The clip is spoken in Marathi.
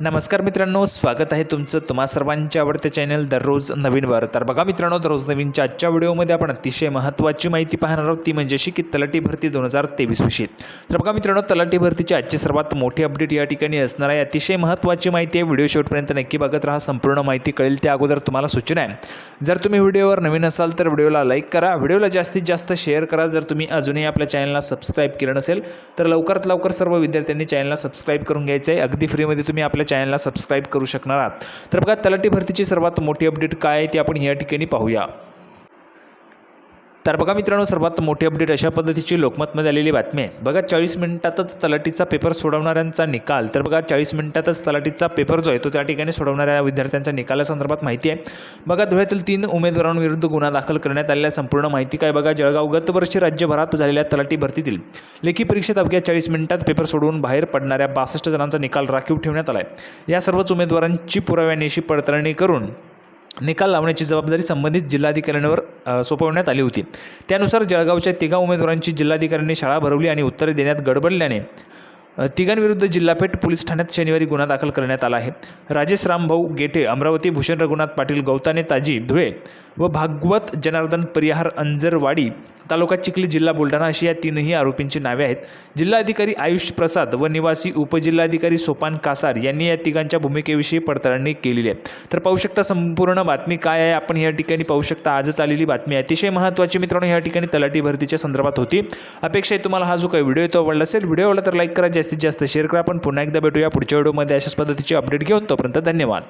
नमस्कार मित्रांनो स्वागत आहे तुमचं तुम्हा सर्वांच्या आवडते चॅनल दररोज नवीन वर. तर बघा मित्रांनो दररोज नवीनच्या आजच्या व्हिडिओमध्ये आपण अतिशय महत्त्वाची माहिती पाहणार आहोत ती म्हणजे अशी की तलाठी भरती दोन हजार तेवीस विषयी. तर बघा मित्रांनो तलाठी भरतीची आजची सर्वात मोठी अपडेट या ठिकाणी असणार आहे. अतिशय महत्त्वाची माहिती आहे व्हिडिओ शेवटपर्यंत नक्की बघत राहा संपूर्ण माहिती कळेल त्या अगोदर तुम्हाला सूचना आहे. जर तुम्ही व्हिडिओवर नवीन असाल तर व्हिडिओला लाईक करा व्हिडिओला जास्तीत जास्त शेअर करा. जर तुम्ही अजूनही आपल्या चॅनलला सबस्क्राईब केलं नसेल तर लवकरात लवकर सर्व विद्यार्थ्यांनी चॅनलला सबस्क्राईब करून घ्यायचं आहे. अगदी फ्रीमध्ये तुम्ही आपल्या चॅनलला सबस्क्राईब करू शकणार आहात. तर बघा तलाठी भरतीची सर्वात मोठी अपडेट काय आहे ती आपण या ठिकाणी पाहूया. तर बघा मित्रांनो सर्वात मोठी अपडेट अशा पद्धतीची लोकमतमध्ये आलेली बातमी आहे. बघा चाळीस मिनिटातच तलाठीचा पेपर सोडवणाऱ्यांचा निकाल. तर बघा चाळीस मिनिटातच तलाठीचा पेपर जो आहे तो त्या ठिकाणी सोडवणाऱ्या विद्यार्थ्यांच्या निकालासंदर्भात माहिती आहे. बघा धुळ्यातील तीन उमेदवारांविरुद्ध गुन्हा दाखल करण्यात आलेल्या संपूर्ण माहिती काय? बघा जळगाव गतवर्षी राज्यभरात झालेल्या तलाठी भरतीतील लेखी परीक्षेत अवघ्या चाळीस मिनिटात पेपर सोडवून बाहेर पडणाऱ्या बासष्ट जणांचा निकाल राखीव ठेवण्यात आला आहे या सर्वच उमेदवारांची पुराव्यानिशी पडताळणी करून निकाल लावण्याची जबाबदारी संबंधित जिल्हाधिकाऱ्यांवर सोपवण्यात आली होती. त्यानुसार जळगावच्या तिघा उमेदवारांची जिल्हाधिकाऱ्यांनी शाळा भरवली आणि उत्तरे देण्यात गडबडल्याने तिघांविरुद्ध जिल्हापेठ पोलीस ठाण्यात शनिवारी गुन्हा दाखल करण्यात आला आहे. राजेश रामभाऊ गेटे अमरावती भूषण रघुनाथ पाटील गौताने ताजी धुळे व भागवत जनार्दन परिहार अंजरवाडी तालुका चिखली जिल्हा बुलढाणा अशी या तीनही आरोपींची नावे आहेत. जिल्हाधिकारी आयुष प्रसाद व निवासी उपजिल्हाधिकारी सोपान कासार यांनी या तिघांच्या भूमिकेविषयी पडताळणी केलेली आहे. तर पाहू शकता संपूर्ण बातमी काय आहे आपण या ठिकाणी पाहू शकता आजच आलेली बातमी अतिशय महत्त्वाची मित्रांनो या ठिकाणी तलाठी भरतीच्या संदर्भात होती. अपेक्षा आहे तुम्हाला हा जो काही व्हिडिओ तो आवडला असेल व्हिडिओ आवडला तर लाईक करा जास्तीत जास्त शेअर करा. आपण पुन्हा एकदा भेटूया पुढच्या व्हिडिओमध्ये. अशाच पद्धतीची अपडेट घेऊन तोपर्यंत धन्यवाद.